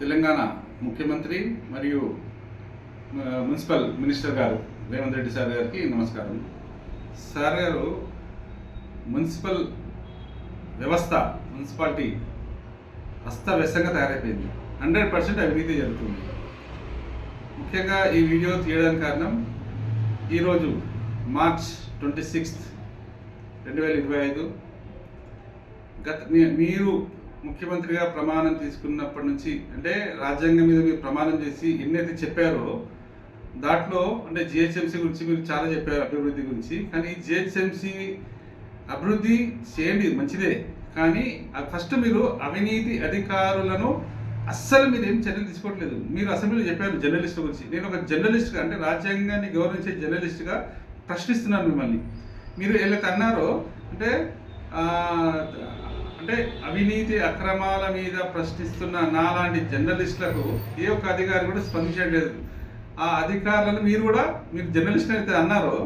తెలంగాణ ముఖ్యమంత్రి మరియు municipal minister గారు రేవంత్ రెడ్డి సార్ గారికి నమస్కారం. సార్ గారు మున్సిపల్ వ్యవస్థ మున్సిపాలిటీ అస్తవ్యస్తంగా తయారైపోయింది. హండ్రెడ్ పర్సెంట్ అవినీతి జరుగుతుంది. ముఖ్యంగా ఈ వీడియో తీయడానికి కారణం ఈరోజు మార్చ్ ట్వంటీ సిక్స్త్ రెండు వేల ఇరవై ఐదు. గత మీ- మీరు ముఖ్యమంత్రిగా ప్రమాణం తీసుకున్నప్పటి నుంచి అంటే రాజ్యాంగం మీద మీరు ప్రమాణం చేసి ఎన్నైతే చెప్పారో దాంట్లో అంటే జిహెచ్ఎంసీ గురించి మీరు చాలా చెప్పారు అభివృద్ధి గురించి. కానీ జిహెచ్ఎంసీ అభివృద్ధి చేయండి మంచిదే. కానీ ఫస్ట్ మీరు అవినీతి అధికారులను అస్సలు మీరు ఏం చర్యలు తీసుకోవట్లేదు. మీరు అసెంబ్లీలో చెప్పారు జర్నలిస్ట్ గురించి. నేను ఒక జర్నలిస్ట్గా అంటే రాజ్యాంగాన్ని గౌరవించే జర్నలిస్ట్గా ప్రశ్నిస్తున్నాను మిమ్మల్ని. మీరు ఎలా అన్నారో అంటే అంటే అవినీతి అక్రమాల మీద ప్రశ్నిస్తున్న నాలాంటి జర్నలిస్టులకు ఏ ఒక్క అధికారి కూడా స్పందించట్లేదు ఆ అధికారులను మీరు కూడా మీరు జర్నలిస్ట్ అయితే అన్నారో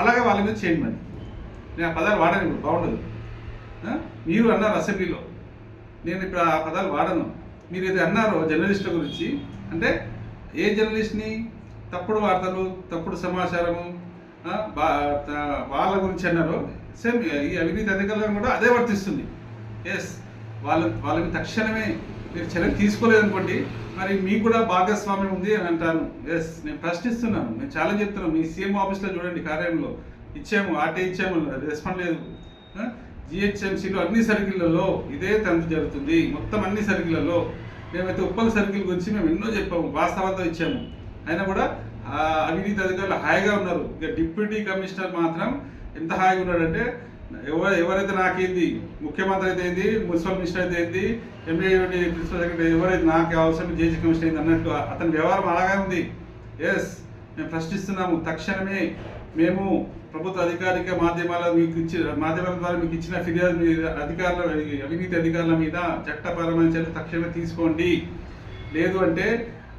అలాగే వాళ్ళ మీద చేయండి మరి. నేను ఆ పదాలు వాడను ఇప్పుడు బాగుండదు. మీరు అన్నారు అసెంబ్లీలో. నేను ఇప్పుడు ఆ పదాలు వాడను. మీరు ఇది అన్నారో జర్నలిస్టుల గురించి అంటే ఏ జర్నలిస్ట్ని తప్పుడు వార్తలు తప్పుడు సమాచారము వాళ్ళ గురించి అన్నారు. సేమ్ ఈ అవినీతి అధికారులను కూడా అదే వర్తిస్తుంది. ఎస్ వాళ్ళ వాళ్ళకి తక్షణమే మీరు చర్య తీసుకోలేదనుకోండి మరి మీకు కూడా భాగస్వామ్యం ఉంది అని అంటాను ఎస్ నేను ప్రశ్నిస్తున్నాను. నేను చాలా చెప్తున్నాను మీ సీఎం ఆఫీస్లో చూడండి కార్యంలో ఇచ్చాము ఆర్టీ ఇచ్చాము రెస్పాండ్ లేదు. జిహెచ్ఎంసీలో అన్ని సర్కిళ్ళలో ఇదే తంతు జరుగుతుంది. మొత్తం అన్ని సర్కిళ్ళలో. మేమైతే ఉప్పల సర్కిల్ గురించి మేము ఎన్నో చెప్పాము వాస్తవాలతో ఇచ్చాము. అయినా కూడా అవినీతి అధికారులు హాయిగా ఉన్నారు. ఇక డిప్యూటీ కమిషనర్ మాత్రం ఎంత హాయిగా ఉన్నాడంటే ఎవరు ఎవరైతే నాకేంది ముఖ్యమంత్రి అయితే ఏంది మున్సిపల్ మినిస్టర్ అయితే ఏంది ఎంఏ ప్రిన్సిపల్ సెక్రటరీ ఎవరైతే నాకు అవసరం జేసీ కమిషనర్ అయింది అన్నట్టు అతని వ్యవహారం అలాగే ఉంది. ఎస్ మేము ప్రశ్నిస్తున్నాము. తక్షణమే మేము ప్రభుత్వ అధికారిక మాధ్యమాల మీకు ఇచ్చిన మాధ్యమాల ద్వారా మీకు ఇచ్చిన ఫిర్యాదు మీద అధికారుల అవినీతి అధికారుల మీద చట్టపరమైన చర్యలు తక్షణమే తీసుకోండి. లేదు అంటే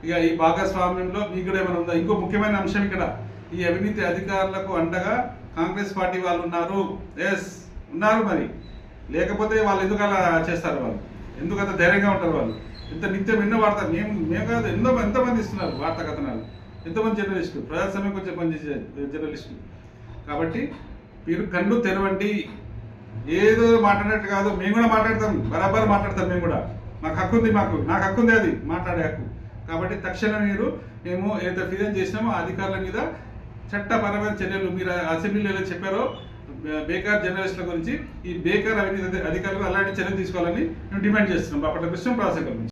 ఇక ఈ భాగస్వామ్యంలో మీకు కూడా ఏమైనా ఉందా? ఇంకో ముఖ్యమైన అంశం ఇక్కడ. ఈ అవినీతి అధికారులకు అండగా కాంగ్రెస్ పార్టీ వాళ్ళు ఉన్నారు. ఎస్ ఉన్నారు మరి. లేకపోతే వాళ్ళు ఎందుకు అలా చేస్తారు వాళ్ళు? ఎందుకు అంత ధైర్యంగా ఉంటారు వాళ్ళు? ఇంత నిత్యం ఎన్నో వార్త మేము మేము కాదు ఎన్నో ఎంతమంది ఇస్తున్నారు వార్తా కథనాలు? ఎంతమంది జర్నలిస్టులు? ప్రజాస్వామ్యం కొంచెం పనిచేసే జర్నలిస్టులు. కాబట్టి మీరు కళ్ళు తెరవండి. ఏదో మాట్లాడినట్టు కాదు. మేము కూడా మాట్లాడతాం. బరాబర్ మాట్లాడతాం మేము కూడా. మాకు హక్కు ఉంది మాకు. నాకు హక్కు ఉంది అది. మాట్లాడే హక్కు. కాబట్టి తక్షణం మీరు మేము ఏదైతే ఫిర్యాదు చేసినామో ఆ అధికారుల మీద చట్టపరమైన చర్యలు మీరు అసెంబ్లీలో ఎలా చెప్పారో బేకార్ జర్నలిస్టుల గురించి ఈ బేకార్ అవినీతి అధికారులు అలాంటి చర్యలు తీసుకోవాలని మేము డిమాండ్ చేస్తున్నాం. బాపట్ల కృష్ణ ప్రాసెకర్ నుంచి.